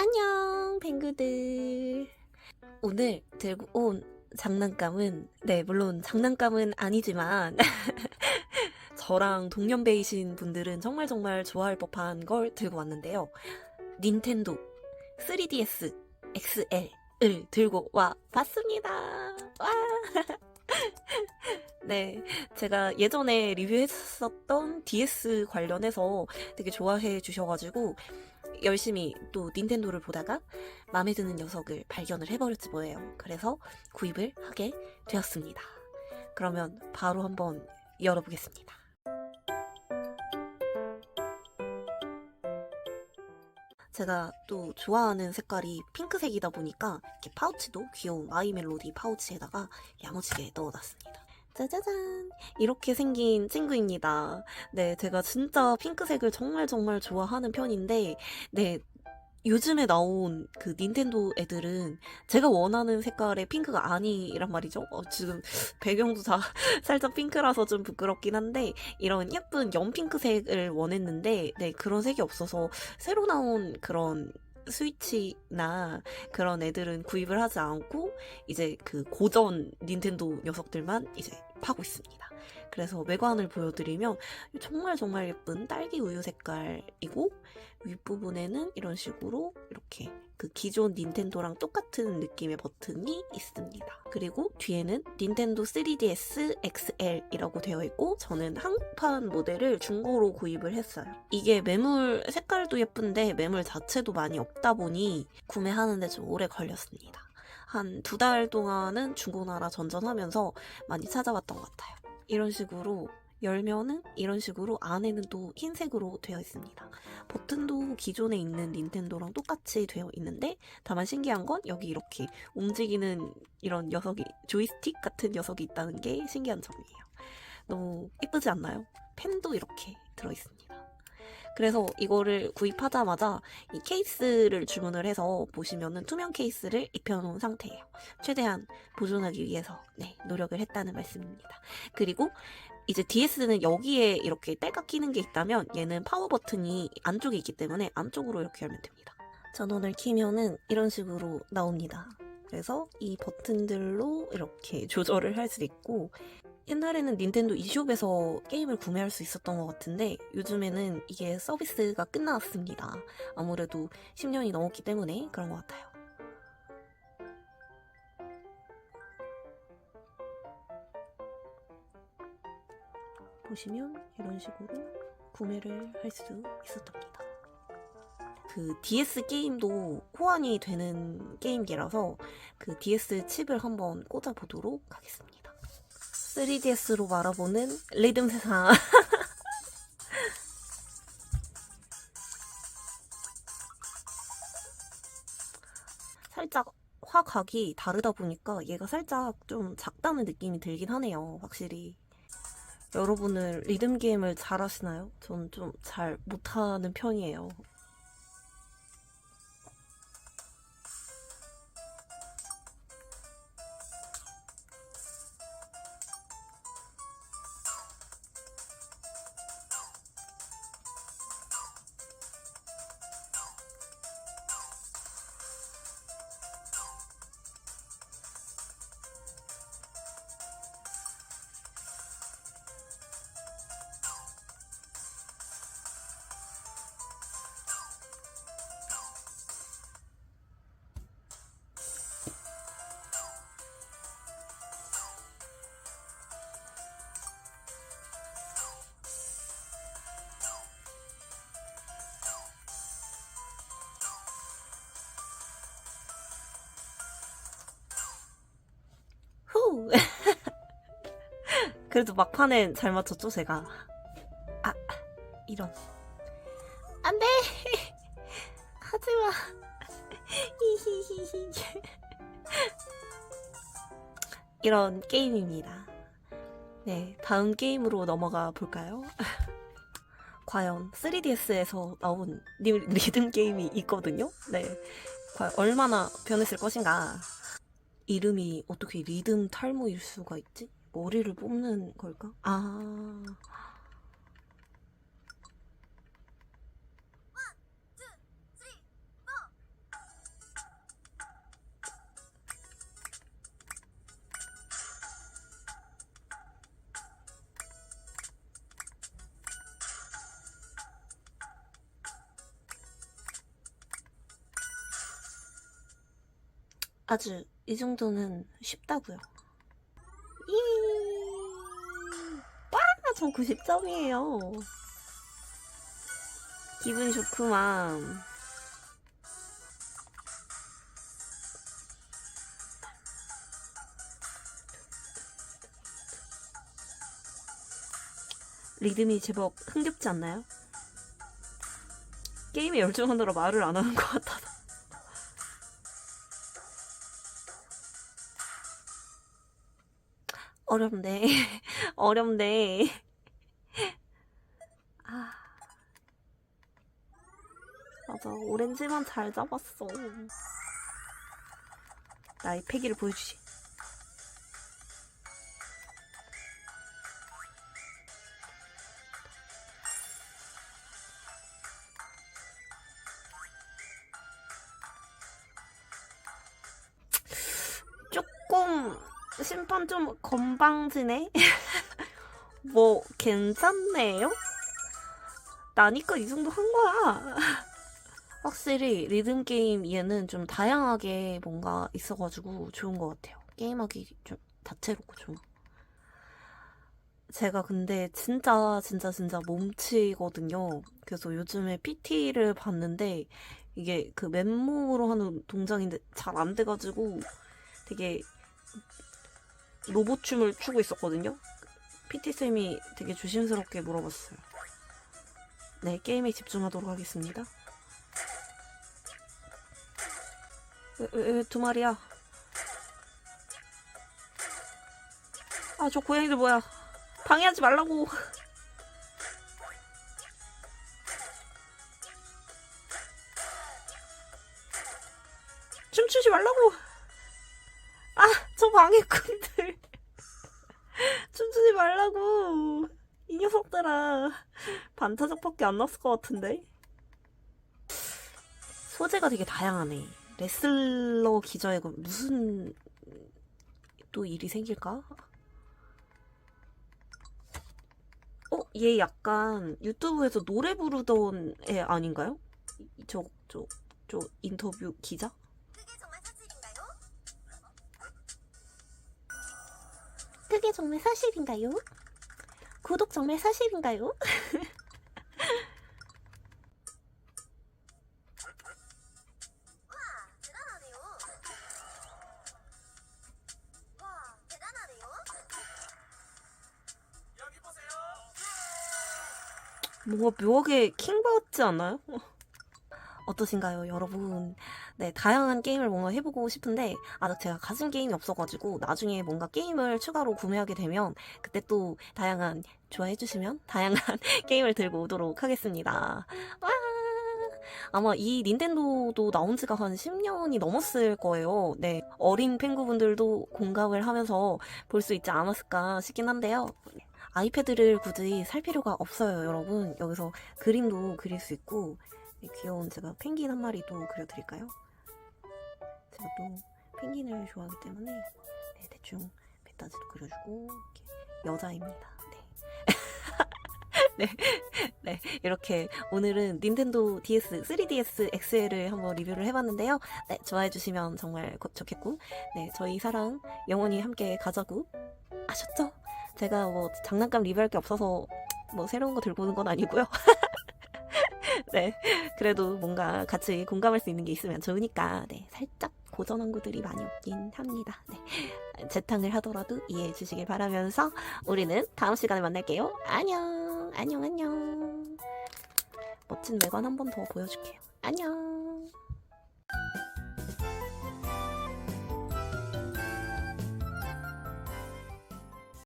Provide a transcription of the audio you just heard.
안녕, 뱅구들. 오늘 들고 온 장난감은, 네, 물론 장난감은 아니지만, 저랑 동년배이신 분들은 정말 정말 좋아할 법한 걸 들고 왔는데요. 닌텐도 3DS XL을 들고 와 봤습니다. 와! 네, 제가 예전에 리뷰했었던 DS 관련해서 되게 좋아해 주셔가지고 열심히 또 닌텐도를 보다가 마음에 드는 녀석을 발견을 해버렸지 뭐예요. 그래서 구입을 하게 되었습니다. 그러면 바로 한번 열어보겠습니다. 제가 또 좋아하는 색깔이 핑크색이다 보니까 이렇게 파우치도 귀여운 마이 멜로디 파우치에다가 야무지게 넣어놨습니다. 짜자잔! 이렇게 생긴 친구입니다. 네, 제가 진짜 핑크색을 정말 정말 좋아하는 편인데, 네, 요즘에 나온 그 닌텐도 애들은 제가 원하는 색깔의 핑크가 아니란 말이죠. 어, 지금 배경도 다 살짝 핑크라서 좀 부끄럽긴 한데, 이런 예쁜 연핑크색을 원했는데, 네, 그런 색이 없어서 새로 나온 그런 스위치나 그런 애들은 구입을 하지 않고 이제 그 고전 닌텐도 녀석들만 이제 파고 있습니다. 그래서 외관을 보여드리면 정말 정말 예쁜 딸기 우유 색깔이고 윗부분에는 이런 식으로 이렇게 그 기존 닌텐도랑 똑같은 느낌의 버튼이 있습니다. 그리고 뒤에는 닌텐도 3DS XL이라고 되어 있고 저는 한국판 모델을 중고로 구입을 했어요. 이게 매물 색깔도 예쁜데 매물 자체도 많이 없다 보니 구매하는데 좀 오래 걸렸습니다. 한 두 달 동안은 중고나라 전전하면서 많이 찾아봤던 것 같아요. 이런 식으로 열면은 이런 식으로 안에는 또 흰색으로 되어 있습니다. 버튼도 기존에 있는 닌텐도랑 똑같이 되어 있는데 다만 신기한 건 여기 이렇게 움직이는 이런 녀석이 조이스틱 같은 녀석이 있다는 게 신기한 점이에요. 너무 예쁘지 않나요? 펜도 이렇게 들어 있습니다. 그래서 이거를 구입하자마자 이 케이스를 주문을 해서 보시면은 투명 케이스를 입혀놓은 상태예요. 최대한 보존하기 위해서 네, 노력을 했다는 말씀입니다. 그리고 이제 DS는 여기에 이렇게 때가 끼는 게 있다면 얘는 파워 버튼이 안쪽에 있기 때문에 안쪽으로 이렇게 열면 됩니다. 전원을 키면은 이런 식으로 나옵니다. 그래서 이 버튼들로 이렇게 조절을 할 수 있고 옛날에는 닌텐도 e숍에서 게임을 구매할 수 있었던 것 같은데 요즘에는 이게 서비스가 끝났습니다. 아무래도 10년이 넘었기 때문에 그런 것 같아요. 보시면 이런 식으로 구매를 할 수 있었답니다. 그 DS 게임도 호환이 되는 게임기라서 그 DS 칩을 한번 꽂아보도록 하겠습니다. 3DS로 말아보는 리듬 세상. 살짝 화각이 다르다 보니까 얘가 살짝 좀 작다는 느낌이 들긴 하네요. 확실히. 여러분은 리듬 게임을 잘 하시나요? 전좀잘 못하는 편이에요. 그래도 막판엔 잘 맞췄죠, 제가. 아, 이런. 안 돼! 하지 마. 이런 게임입니다. 네, 다음 게임으로 넘어가 볼까요? 과연 3DS에서 나온 리- 리듬 게임이 있거든요? 네. 과연 얼마나 변했을 것인가? 이름이 어떻게 리듬 탈모일 수가 있지? 머리를 뽑는 걸까? 아. 아주 이 정도는 쉽다고요. 와, 저 90점이에요. 기분 좋구만. 리듬이 제법 흥겹지 않나요? 게임에 열중하느라 말을 안 하는 것 같아서. 어렵네. 어렵네. 맞아. 오렌지만 잘 잡았어. 나의 패기를 보여주지. 조금 심판 좀 건방지네. 뭐 괜찮네요. 나니까 이 정도 한 거야. 확실히 리듬 게임 얘는 좀 다양하게 뭔가 있어가지고 좋은 것 같아요. 게임하기 좀 다채롭고 좋아. 제가 근데 진짜 진짜 진짜 몸치거든요. 그래서 요즘에 PT를 봤는데 이게 그 맨몸으로 하는 동작인데 잘 안 돼가지고 되게 로봇 춤을 추고 있었거든요. PT쌤이 되게 조심스럽게 물어봤어요. 네, 게임에 집중하도록 하겠습니다. 왜, 두 마리야? 아, 저 고양이들 뭐야? 방해하지 말라고. 춤추지 말라고. 아, 저 방해꾼들. 춤추지 말라고. 이 녀석들아. 반타작밖에 안 났을 것 같은데? 소재가 되게 다양하네. 레슬러 기자에 그 무슨 또 일이 생길까? 어, 얘 약간 유튜브에서 노래 부르던 애 아닌가요? 저, 저, 저 인터뷰 기자? 그게 정말 사실인가요? 구독 정말 사실인가요? 뭔가 묘하게 킹받지 않아요? 어떠신가요, 여러분? 네, 다양한 게임을 뭔가 해보고 싶은데, 아직 제가 가진 게임이 없어가지고, 나중에 뭔가 게임을 추가로 구매하게 되면, 그때 또 다양한, 좋아해주시면, 다양한 게임을 들고 오도록 하겠습니다. 와! 아마 이 닌텐도도 나온 지가 한 10년이 넘었을 거예요. 네, 어린 팬구분들도 공감을 하면서 볼 수 있지 않았을까 싶긴 한데요. 아이패드를 굳이 살 필요가 없어요, 여러분. 여기서 그림도 그릴 수 있고, 네, 귀여운 제가 펭귄 한 마리 또 그려드릴까요? 제가 또 펭귄을 좋아하기 때문에 네, 대충 배따지도 그려주고 여자입니다. 네. 네, 네, 이렇게 오늘은 닌텐도 DS, 3DS XL을 한번 리뷰를 해봤는데요. 네, 좋아해주시면 정말 고- 좋겠고, 네, 저희 사랑 영원히 함께 가자고 아셨죠? 제가 뭐 장난감 리뷰할 게 없어서 뭐 새로운 거 들고 오는 건 아니고요. 네, 그래도 뭔가 같이 공감할 수 있는 게 있으면 좋으니까 네, 살짝 고전 항구들이 많이 없긴 합니다. 네, 재탕을 하더라도 이해해 주시길 바라면서 우리는 다음 시간에 만날게요. 안녕, 안녕, 안녕. 멋진 외관 한 번 더 보여줄게요. 안녕.